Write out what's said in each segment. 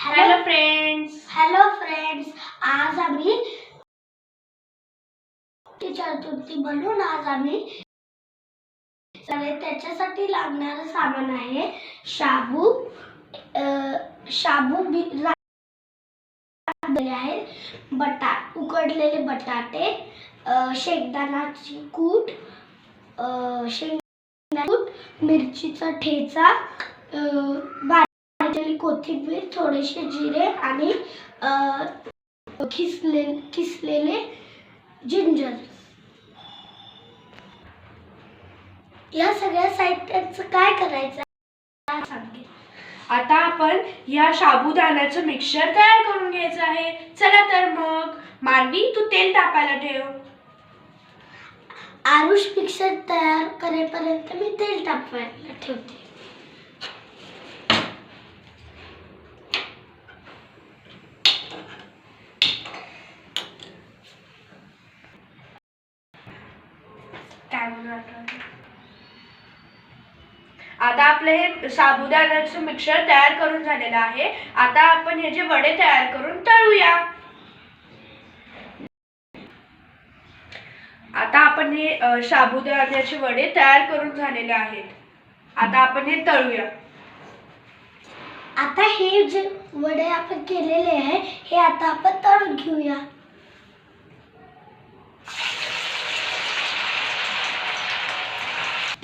Hello friends hello friends आज आम्ही चतुर्थी म्हणून आज आम्ही त्याच्यासाठी लागणारं सामान आहे. शाबू शाबू बी आहेत. बटा उकडलेले बटाटे अं, शेंगदाण्याची कूट शेंगदाणा कूट मिरचीचा ठेचा अं, भाजलेली कोथिंबीर थोडेसे जिरे आणि खिसले खिसलेले जिंजर. या सगळ्या साहित्याचं काय करायचं सांगेल आता आपण या साबुदाण्याचं मिक्सर तयार करून घ्यायचं आहे. चला तर मग मानवी तू तेल तापायला ठेव. आरुष मिक्सर तयार करेपर्यंत मी तेल तापवायला ठेवते. काय म्हणून आठवलं? आता आपलं हे साबुदाण्याचं मिक्सर तयार करून झालेलं आहे. आता आपण हे जे वडे तयार करून तळूया. आता आपण हे साबुदाण्याचे वडे तयार करून झालेले आहेत. आता आपण हे तळूया. आता हे जे वडे आपण केलेले आहे हे आता आपण तळून घेऊया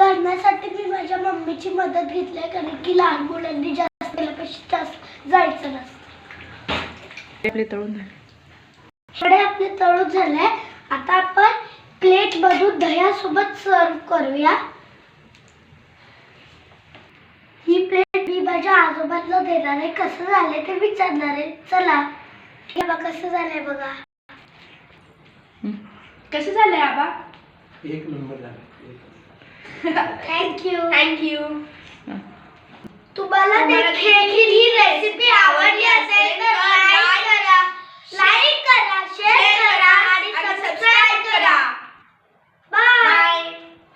तळण्यासाठी मी माझ्या मम्मीची मदत घेतली आहे कारण की लहान मुलांनी जास्त केल्यापेक्षा जास्त जायचं नसतं. आपले तळून वडे आपले तळून झाले. आता आपण प्लेट मधून दह्यासोबत सर्व करूया. ही प्लेट मी माझ्या आजोबांना देणार आहे. कसं झालंय ते विचारणार आहे. चला. हे बघा कसं झालंय बघा. कसं झालंय आबा? एक नंबर झाला थँक्यू थँक्यू तुम्हाला देखील ही रेसिपी तर